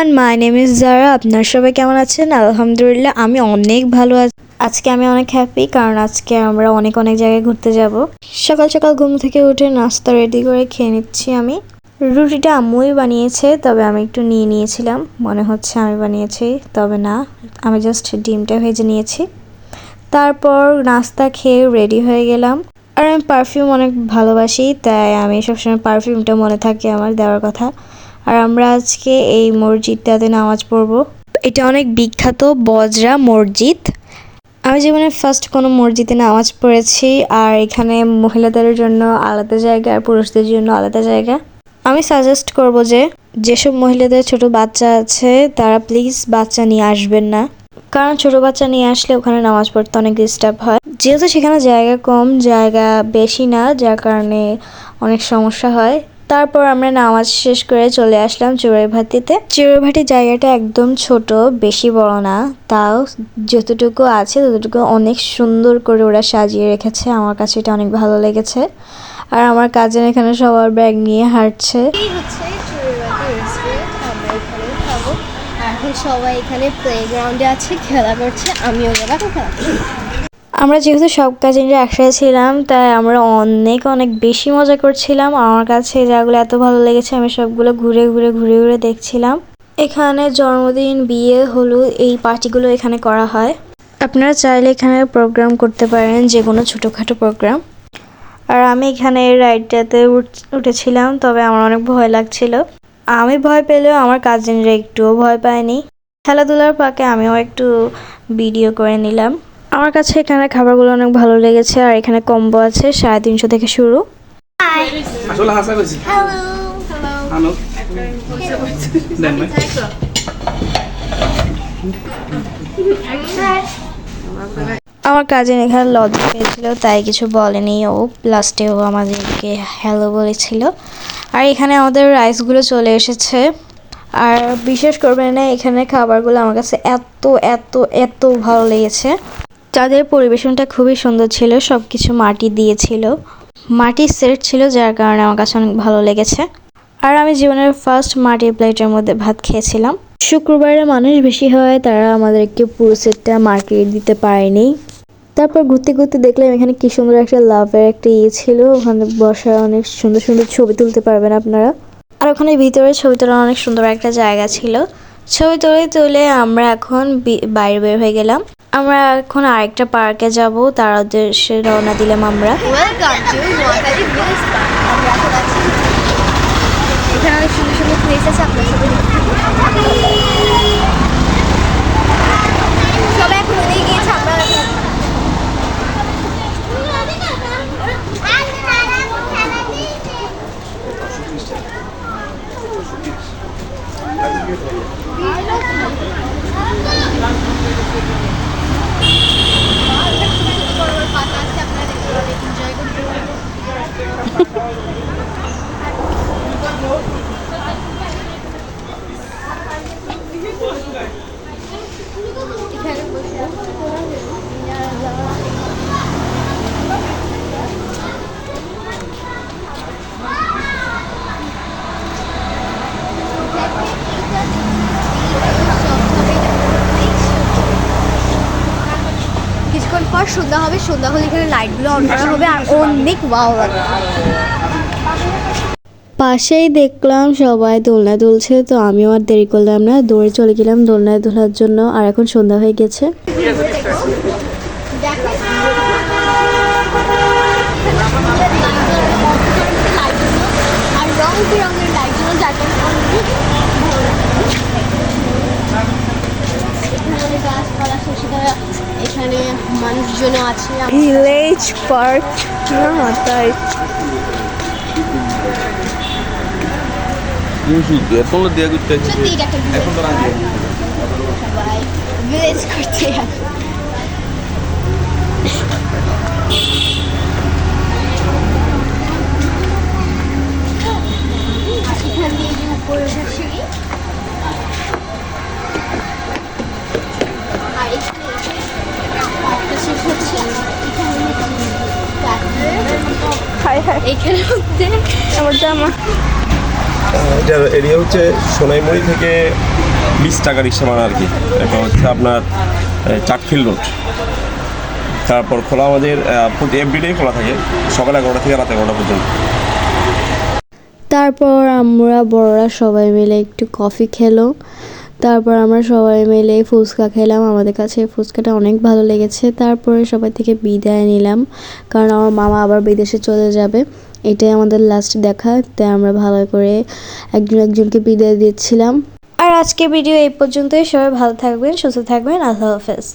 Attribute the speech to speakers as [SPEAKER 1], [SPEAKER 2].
[SPEAKER 1] Everyone my name is Zara আপনার সবাই কেমন আছেন? আলহামদুলিল্লাহ, আমি অনেক ভালো আছি। আজকে আমি অনেক হ্যাপি কারণ আজকে আমরা অনেক অনেক জায়গায় ঘুরতে যাব। সকাল সকাল ঘুম থেকে উঠে নাস্তা রেডি করে খেয়ে নিচ্ছি আমি। রুটিটা আম্মুই বানিয়েছে, তবে আমি একটু নিয়ে নিয়েছিলাম। মনে হচ্ছে আমি বানিয়েছি, তবে না, আমি জাস্ট ডিমটা ভেজে নিয়েছি। তারপর নাস্তা খেয়ে রেডি হয়ে গেলাম। আর আমি পারফিউম অনেক ভালোবাসি, তাই আমি সবসময় পারফিউমটা মনে থাকে আমার দেওয়ার কথা। আর আমরা আজকে এই মসজিদটাতে নামাজ পড়ব। এটা অনেক বিখ্যাত বজরা মসজিদ। আমি জীবনে ফার্স্ট কোনো মসজিদে নামাজ পড়েছি আর এখানে মহিলাদের জন্য আলাদা জায়গা আর পুরুষদের জন্য আলাদা জায়গা। আমি সাজেস্ট করব যে, যেসব মহিলাদের ছোট বাচ্চা আছে, তারা প্লিজ বাচ্চা নিয়ে আসবেন না। কারণ ছোট বাচ্চা নিয়ে আসলে ওখানে নামাজ পড়তে অনেক ডিস্টার্ব হয়। যেহেতু সেখানে জায়গা কম, জায়গা বেশি না, যার কারণে অনেক সমস্যা হয়। তারপর আমরা নামাজ শেষ করে চলে আসলাম চড়ুইভাতিতে চড়ুইভাটির জায়গাটা একদম ছোট, বেশি বড় না। তাও যতটুকু আছে ততটুকু অনেক সুন্দর করে ওরা সাজিয়ে রেখেছে। আমার কাছে এটা অনেক ভালো লেগেছে। আর আমার কাজিন এখানে সবার ব্যাগ নিয়ে হাঁটছে।
[SPEAKER 2] সবাই এখানে প্লেগ্রাউন্ডে আছে, খেলা করছে। আমিও গেলাম খেলা
[SPEAKER 1] আমরা যেহেতু সব কাজিনরা একসাথে ছিলাম, তাই আমরা অনেক অনেক বেশি মজা করছিলাম। আমার কাছে যাগুলো এত ভালো লেগেছে, আমি সবগুলো ঘুরে ঘুরে ঘুরে ঘুরে দেখছিলাম। এখানে জন্মদিন, বিয়ে, হলুদ, এই পার্টিগুলো এখানে করা হয়। আপনারা চাইলে এখানে প্রোগ্রাম করতে পারেন যে কোনো ছোটোখাটো প্রোগ্রাম। আর আমি এখানে রাইডটাতে উঠ- উঠেছিলাম, তবে আমার অনেক ভয় লাগছিল। আমি ভয় পেলেও আমার কাজিনরা একটুও ভয় পায়নি। খেলাধুলার পাকে আমিও একটু ভিডিও করে নিলাম। আমার কাছে এখানে খাবারগুলো অনেক ভালো লেগেছে আর এখানে কম্বো আছে সাড়ে তিনশো থেকে শুরু। আমার কাজিন এখানে লজ্জা পেয়েছিল তাই কিছু বলেনি। ও লাস্টে ও আমাদেরকে হ্যালো বলেছিল। আর এখানে আমাদের রাইসগুলো চলে এসেছে। আর বিশেষ করবেন না এখানে খাবারগুলো আমার কাছে এত এত এত ভালো লেগেছে। তাদের পরিবেশনটা খুবই সুন্দর ছিল সব কিছু মাটি দিয়েছিল মাটির সেট ছিল, যার কারণে আমার কাছে অনেক ভালো লেগেছে। আর আমি জীবনের ফার্স্ট মাটির প্লেটের মধ্যে ভাত খেয়েছিলাম। শুক্রবারে মানুষ বেশি হয়, তারা আমাদেরকে পুরো সেটটা মার্কেট দিতে পারেনি। তারপর ঘুরতে ঘুরতে দেখলাম এখানে কি সুন্দর একটা লাভের একটা ইয়ে ছিল। ওখানে বসার অনেক সুন্দর সুন্দর ছবি তুলতে পারবেন আপনারা। আর ওখানে ভিতরে ছবি তোলার অনেক সুন্দর একটা জায়গা ছিল। ছবি তুলে তুলে আমরা এখন বাইরে বের হয়ে গেলাম। আমরা এখন আরেকটা পার্কে যাব, তার উদ্দেশ্যে রওনা দিলাম আমরা।
[SPEAKER 2] এখানে অনেক সুন্দর সুন্দর প্লেস আছে, আপনার সাথে দেখতে থাকুন। সবাই এখন ওদিকে গিয়েছে আমরা এখন এখানে বসে কিছুক্ষণ পর সন্ধ্যা হবে সন্ধ্যা হলে এখানে লাইটগুলো অন করা হবে আর অনেক ওয়াও লাগবে।
[SPEAKER 1] পাশেই দেখলাম সবাই দোলনায় দুলছে তো আমিও আর দেরি করলাম না দৌড়ে চলে গেলাম দোলনায় দোলার জন্য আর এখন সন্ধ্যা হয়ে গেছে।
[SPEAKER 2] আর রং বেরঙের লাইটগুলো যার কারণে অনেক ভালো লাগছে। এখানে গাছপালা সেটা এখানে মানুষজন আছে
[SPEAKER 1] ভিলেজ পার্ক না তাই
[SPEAKER 3] শুধু এখন দিয়ে করতে
[SPEAKER 2] সত্যি এটা একটা
[SPEAKER 3] এখন তো রাজি
[SPEAKER 2] সবাই ভিলেজ করতে আসে এখান দিয়ে যে উপরে হচ্ছে
[SPEAKER 1] আমার জামা।
[SPEAKER 3] এটার এরিয়া হচ্ছে সোনাইমুড়ি থেকে বিশ টাকা রিক্সা ভাড়া আর কি। এটা হচ্ছে আপনার চাটখিল রোড। তারপর খোলা আমাদের এভরিডেই খোলা থাকে সকাল এগারোটা থেকে রাত এগারোটা পর্যন্ত।
[SPEAKER 1] তারপর আমরা বড়রা সবাই মিলে একটু কফি খেলো। তারপর আমরা সবাই মিলে ফুচকা খেলাম। আমাদের কাছে ফুচকাটা অনেক ভালো লেগেছে। তারপরে সবাই থেকে বিদায় নিলাম। কারণ আমার মামা আবার বিদেশে চলে যাবে। এটাই আমাদের লাস্ট দেখা। তাই আমরা ভালো করে একজন একজনকে বিদায় দিচ্ছিলাম। আর আজকে ভিডিও এই পর্যন্তই। সবাই ভালো থাকবেন, সুস্থ থাকবেন। আল্লাহ হাফেজ।